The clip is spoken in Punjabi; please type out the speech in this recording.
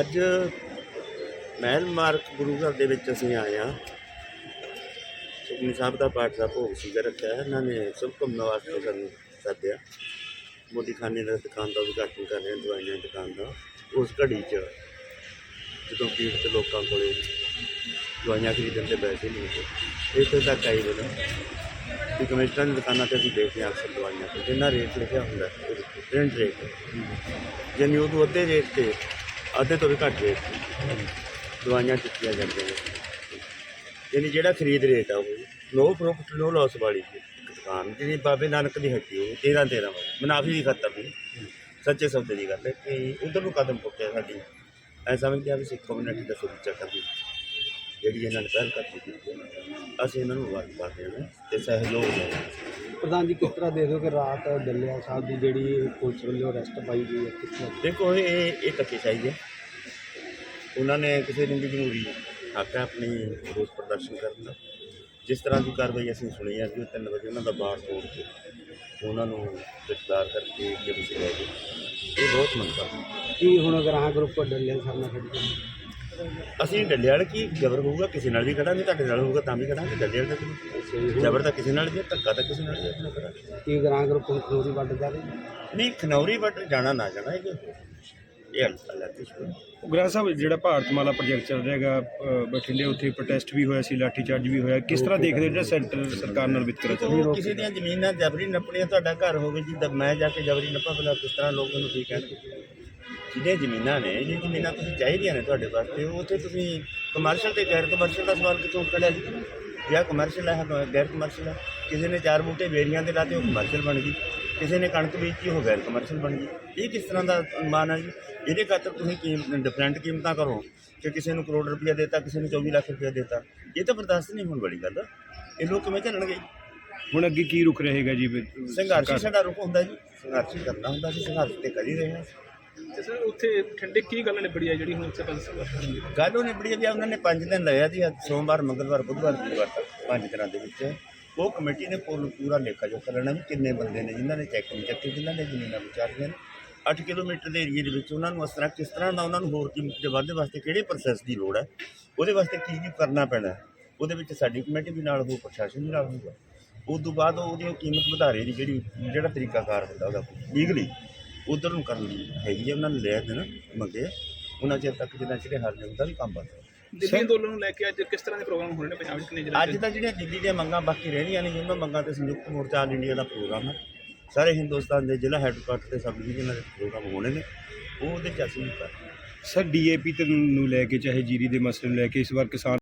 ਅੱਜ ਮਹਿਲ ਮਾਰਕ ਗੁਰੂ ਘਰ ਦੇ ਵਿੱਚ ਅਸੀਂ ਆਏ ਹਾਂ। ਸੁਖਮਨੀ ਸਾਹਿਬ ਦਾ ਪਾਠ ਦਾ ਭੋਗ ਸੀਗਾ ਰੱਖਿਆ ਹੈ। ਇਹਨਾਂ ਨੇ ਸਭ ਕੰਮ ਵਾਸਤੇ ਸਾਨੂੰ ਸੱਦਿਆ। ਮੋਦੀ ਖਾਨੇ ਦਾ ਦੁਕਾਨ ਦਾ ਉਦਘਾਟਨ ਕਰ ਰਹੇ ਦਵਾਈਆਂ ਦੀ ਦੁਕਾਨ ਦਾ। ਉਸ ਘੜੀ 'ਚ ਜਦੋਂ ਪੀੜਤ ਲੋਕਾਂ ਕੋਲੇ ਦਵਾਈਆਂ ਖਰੀਦਣ ਦੇ ਪੈਸੇ ਨਹੀਂ ਹੁੰਦੇ ਇੱਥੇ ਤੱਕ ਆਈ ਬਣਾ ਕਿ ਕਮਿਸ਼ਨਰ ਦੀ ਦੁਕਾਨਾਂ ਤੇ ਅਸੀਂ ਦੇਖਦੇ ਹਾਂ ਅਕਸਰ ਦਵਾਈਆਂ ਤੇ। ਜਿੰਨਾ ਰੇਟ ਲਿਖਿਆ ਹੁੰਦਾ ਪ੍ਰਿੰਟ ਰੇਟ ਯਾਨੀ ਉਦੋਂ ਅੱਧੇ ਰੇਟ ਤੇ ਅੱਧੇ ਤੋਂ ਵੀ ਘੱਟ ਰੇਟ ਤੇ। ਦਵਾਈਆਂ ਦਿੱਤੀਆਂ ਜਾਂਦੀਆਂ ਨੇ। ਯਾਨੀ ਜਿਹੜਾ ਖਰੀਦ ਰੇਟ ਆ ਉਹ, ਨੋ ਪ੍ਰੋਫਿਟ ਨੋ ਲਾਸ ਵਾਲੀ ਇੱਕ ਦੁਕਾਨ। ਜਿਹੜੀ ਬਾਬੇ ਨਾਨਕ ਦੀ ਹੱਟੀ ਉਹ 13 13 ਮੁਨਾਫੀ ਦੀ ਖਤਮ ਨਹੀਂ। ਸੱਚੇ ਸੌਦੇ ਦੀ ਗੱਲ ਹੈ ਕਿ ਉਧਰ ਨੂੰ ਕਦਮ ਪੁੱਟਿਆ ਸਾਡੀ। ਐ ਸਮਝਦੇ ਆ ਵੀ ਸਿੱਖ ਕਮਿਊਨਿਟੀ ਦਾ ਸੁਰੱਖਿਆ ਕਰਦੀ ਜਿਹੜੀ ਇਹਨਾਂ ਨੇ ਪਹਿਲ ਕਰਤੀ ਅਸੀਂ ਇਹਨਾਂ ਨੂੰ ਵਾਰ ਕਰਦੇ ਹਾਂ ਤੇ ਸਹਿਯੋਗ ਦੇ ਪ੍ਰਧਾਨ ਜੀ ਕਿਸ ਤਰ੍ਹਾਂ ਦੇਖਦੇ ਹੋ ਕਿ ਰਾਤ ਡੱਲਿਆ ਸਾਹਿਬ ਦੀ ਜਿਹੜੀ ਪੁਲਿਸ ਵੱਲੋਂ ਅਰੈਸਟ ਪਾਈ ਗਈ ਹੈ ਕਿਸ ਤਰ੍ਹਾਂ? ਦੇਖੋ ਇਹ ਇਹ ਧੱਕੇਸ਼ਾਹੀ ਹੈ। ਉਹਨਾਂ ਨੇ ਕਿਸੇ ਨੂੰ ਵੀ ਜ਼ਰੂਰੀ ਹੱਕ ਹੈ ਆਪਣੀ ਰੋਸ ਪ੍ਰਦਰਸ਼ਨ ਕਰਨ ਦਾ। ਜਿਸ ਤਰ੍ਹਾਂ ਦੀ ਕਾਰਵਾਈ ਅਸੀਂ ਸੁਣੀ ਹੈ ਕਿ ਉਹ ਤਿੰਨ ਵਜੇ ਉਹਨਾਂ ਦਾ ਬਾਰ ਤੋੜ ਕੇ ਉਹਨਾਂ ਨੂੰ ਗ੍ਰਿਫਤਾਰ ਕਰਕੇ ਜੇ ਤੁਸੀਂ ਲੈ ਗਏ। ਇਹ ਬਹੁਤ ਮੰਦਾ ਕੀ ਹੁਣ ਅਗਰ ਆਹ ਗਰੁੱਪ ਡੱਲਿਆ ਸਾਹਿਬ ਨਾਲ ਖੜੀ ਅਸੀਂ ਡੱਲੇਵਾਲ ਕੀ ਜ਼ਬਰ ਹੋਊਗਾ ਕਿਸੇ ਨਾਲ ਵੀ ਖੜਾਂਗੇ ਤੁਹਾਡੇ ਨਾਲ ਹੋਊਗਾ ਤਾਂ ਵੀ ਖੜਾਂਗੇ ਡੱਲੇਵਾਲ ਦਾ ਕਿਉਂ? ਜ਼ਬਰ ਤਾਂ ਕਿਸੇ ਨਾਲ ਵੀ ਹੈ, ਧੱਕਾ ਤਾਂ ਕਿਸੇ ਨਾਲ ਵੀ ਹੈ, ਕਰਾਂਗੇ ਕੀ ਗ੍ਰਾਂ ਗਰੁੱਪ ਹੁਣ ਖਨੌਰੀ ਵੱਢ ਜਾ ਰਹੀ ਨਹੀਂ ਖਨੌਰੀ ਵੱਟ ਜਾਣਾ ਨਾ ਜਾਣਾ ਇਹ ਇਹ ਅੱਲਾ ਕਿਸ਼ੋਰ ਉਗਰਾ ਸਾਹਿਬ ਜਿਹੜਾ ਭਾਰਤਮਾਲਾ ਪ੍ਰੋਜੈਕਟ ਚੱਲ ਰਿਹਾ ਹੈਗਾ ਅ, ਬਠਿੰਡੇ ਉੱਥੇ ਪ੍ਰੋਟੈਸਟ ਵੀ ਹੋਇਆ ਸੀ ਲਾਠੀ ਚਾਰਜ ਵੀ ਹੋਇਆ। ਕਿਸ ਤਰ੍ਹਾਂ ਦੇਖਦੇ ਹੋ ਜਿਹੜਾ ਸੈਂਟਰ ਸਰਕਾਰ ਨਾਲ ਵਿਤਕਰਾ ਚੱਲ ਰਿਹਾ? ਕਿਸੇ ਦੀਆਂ ਜ਼ਮੀਨਾਂ ਜਬਰੀ ਨੱਪਣੀਆਂ ਤੁਹਾਡਾ ਘਰ ਹੋਵੇ ਜੀ ਤਾਂ ਮੈਂ ਜਾ ਕੇ ਜਬਰੀ ਨੱਪਾ ਭਲਾ ਕਿਸ ਤਰ੍ਹਾਂ ਲੋਕ ਮੈਨੂੰ ਠੀਕ ਕਹਿਣਗੇ? ਜਿਹਦੇ ਜ਼ਮੀਨਾਂ ਨੇ? ਜੇ ਜ਼ਮੀਨਾਂ ਤੁਸੀਂ ਚਾਹੀਦੀਆਂ ਨੇ ਤੁਹਾਡੇ ਵਾਸਤੇ ਉਹ ਉੱਥੇ ਤੁਸੀਂ ਕਮਰਸ਼ੀਅਲ ਤੇ ਗੈਰ ਕਮਰਸ਼ੀਅਲ ਦਾ ਸਵਾਲ ਕਿੱਥੋਂ ਕੱਢਿਆ ਜੀ? ਜਾਂ ਕਮਰਸ਼ੀਅਲ ਹੈ ਗੈਰ ਕਮਰਸ਼ੀਅਲ ਹੈ। ਕਿਸੇ ਨੇ ਚਾਰ ਬੂਟੇ ਬੇਰੀਆਂ ਦੇ ਲਾਤੇ ਉਹ ਕਮਰਸ਼ੀਅਲ ਬਣ ਗਈ। ਕਿਸੇ ਨੇ ਕਣਕ ਬੀਜੀ ਉਹ ਗੈਰ ਕਮਰਸ਼ੀਅਲ ਬਣ ਗਈ। ਇਹ ਕਿਸ ਤਰ੍ਹਾਂ ਦਾ ਮਾਨ ਹੈ ਜੀ? ਇਹਦੇ ਖਾਤਰ ਤੁਸੀਂ ਕੀਮ ਡਿਫਰੈਂਟ ਕੀਮਤਾਂ ਕਰੋ। ਕਿ ਕਿਸੇ ਨੂੰ ਕਰੋੜ ਰੁਪਇਆ ਦੇਤਾ ਕਿਸੇ ਨੂੰ 24 ਲੱਖ ਰੁਪਇਆ ਦੇਤਾ ਇਹ ਤਾਂ ਬਰਦਾਸ਼ਤ ਨਹੀਂ ਹੋਣ ਵਾਲੀ ਗੱਲ। ਇਹ ਲੋਕ ਕਿਵੇਂ ਚੱਲਣਗੇ ਹੁਣ ਅੱਗੇ ਕੀ ਰੁਖ ਰਹੇਗਾ ਜੀ? ਸੰਘਰਸ਼ ਸਾਡਾ ਰੁਕ ਹੁੰਦਾ ਜੀ? ਸੰਘਰਸ਼ ਕਰਨਾ ਹੁੰਦਾ ਸੀ ਸੰਘਰਸ਼ ਤੇ ਕਰ ਰਹੇ ਹਾਂ। ਤੇ ਸਰ, ਉੱਥੇ ਠੰਡੇ ਕੀ ਗੱਲ ਨਿਬੜੀ ਆ ਜਿਹੜੀ ਹੁਣ ਉੱਥੇ ਪੰਜ ਸੰਘਰਸ਼ ਗੱਲ ਉਹਨੇ ਬੜੀ ਆ ਵੀ ਉਹਨਾਂ ਨੇ 5 ਦਿਨ ਲਾਇਆ ਆ ਜੀ, ਅੱਜ ਸੋਮਵਾਰ, ਮੰਗਲਵਾਰ, ਬੁੱਧਵਾਰ ਵੀਰਵਾਰ ਤੱਕ ਪੰਜ ਦਿਨਾਂ ਦੇ ਵਿੱਚ। ਉਹ ਕਮੇਟੀ ਨੇ ਪੂਰ- ਪੂਰਾ ਲੇਖਾ ਜੋਖਾ ਲੈਣਾ ਵੀ ਕਿੰਨੇ ਬੰਦੇ ਨੇ ਜਿਨ੍ਹਾਂ ਨੇ ਚੈੱਕ ਨਹੀਂ ਚੱਕੇ ਜਿਨ੍ਹਾਂ ਨੇ ਜ਼ਮੀਨਾਂ ਵਿਚਾਰੀਆਂ ਨੇ। 8 ਕਿਲੋਮੀਟਰ ਦੇ ਏਰੀਏ ਦੇ ਵਿੱਚ ਉਹਨਾਂ ਨੂੰ ਇਸ ਤਰ੍ਹਾਂ, ਕਿਸ ਤਰ੍ਹਾਂ ਦਾ ਉਹਨਾਂ ਨੂੰ ਹੋਰ ਕੀਮਤ ਦੇ ਵਾਧੇ ਵਾਸਤੇ ਕਿਹੜੇ ਪ੍ਰੋਸੈਸ ਦੀ ਲੋੜ ਹੈ, ਉਹਦੇ ਵਾਸਤੇ ਕੀ ਕੀ ਕਰਨਾ ਪੈਣਾ ਹੈ। ਉਹਦੇ ਵਿੱਚ ਸਾਡੀ ਕਮੇਟੀ ਵੀ ਨਾਲ ਹੋ ਪ੍ਰਸ਼ਾਸਨ ਵੀ ਨਾਲ ਹੋਊਗਾ। ਉਸ ਤੋਂ ਬਾਅਦ ਉਹਦੀ ਉਹ ਕੀਮਤ ਵਧਾਰੇ ਦੀ ਜਿਹੜੀ, ਜਿਹੜਾ ਤਰੀਕਾਕਾਰ ਹੁੰਦਾ ਉਹਦਾ ਲੀਗਲੀ ਉਧਰ ਨੂੰ ਕਰਨ ਦੀ ਹੈਗੀ ਹੈ ਉਹਨਾਂ ਨੇ ਲਿਆ ਦੇਣਾ ਮੰਗੇ ਆ। ਉਹਨਾਂ ਚਿਰ ਤੱਕ ਜਿੰਨਾ ਚਿਰ ਹਰ ਜਨ ਦਾ ਵੀ ਕੰਮ ਬੰਦ ਹੈ ਦਿੱਲੀ ਅੰਦੋਲਨ ਨੂੰ ਲੈ ਕੇ ਅੱਜ ਕਿਸ ਤਰ੍ਹਾਂ ਦੇ ਪ੍ਰੋਗਰਾਮ ਹੋ ਰਹੇ ਨੇ ਪੰਜਾਬ ਵਿੱਚ ਕਿੰਨੇ ਜ਼ਿਲ੍ਹਿਆਂ ਅੱਜ ਤਾਂ ਜਿਹੜੀਆਂ ਦਿੱਲੀ ਦੀਆਂ ਮੰਗਾਂ ਬਾਕੀ ਰਹਿੰਦੀਆਂ ਨੇ ਉਹਨਾਂ ਮੰਗਾਂ ਤੇ ਸੰਯੁਕਤ ਮੋਰਚਾ ਆਲ ਇੰਡੀਆ ਦਾ ਪ੍ਰੋਗਰਾਮ ਹੈ ਸਾਰੇ ਹਿੰਦੁਸਤਾਨ ਦੇ ਜ਼ਿਲ੍ਹਾ ਹੈੱਡਕੁਆਟਰ ਤੇ ਸਬ ਡਿਵੀਜ਼ਨਾਂ ਦੇ ਪ੍ਰੋਗਰਾਮ ਹੋਣੇ ਨੇ ਉਹ ਉਹਦੇ ਚ ਅਸੀਂ ਕਰ ਰਹੇ ਹਾਂ। ਸਰ ਡੀਏਪੀ ਤੇ ਨੂੰ ਲੈ ਕੇ ਚਾਹੇ ਜੀਰੀ ਦੇ ਮਸਲੇ ਨੂੰ ਲੈ ਕੇ ਇਸ ਵਾਰ ਕਿਸਾਨ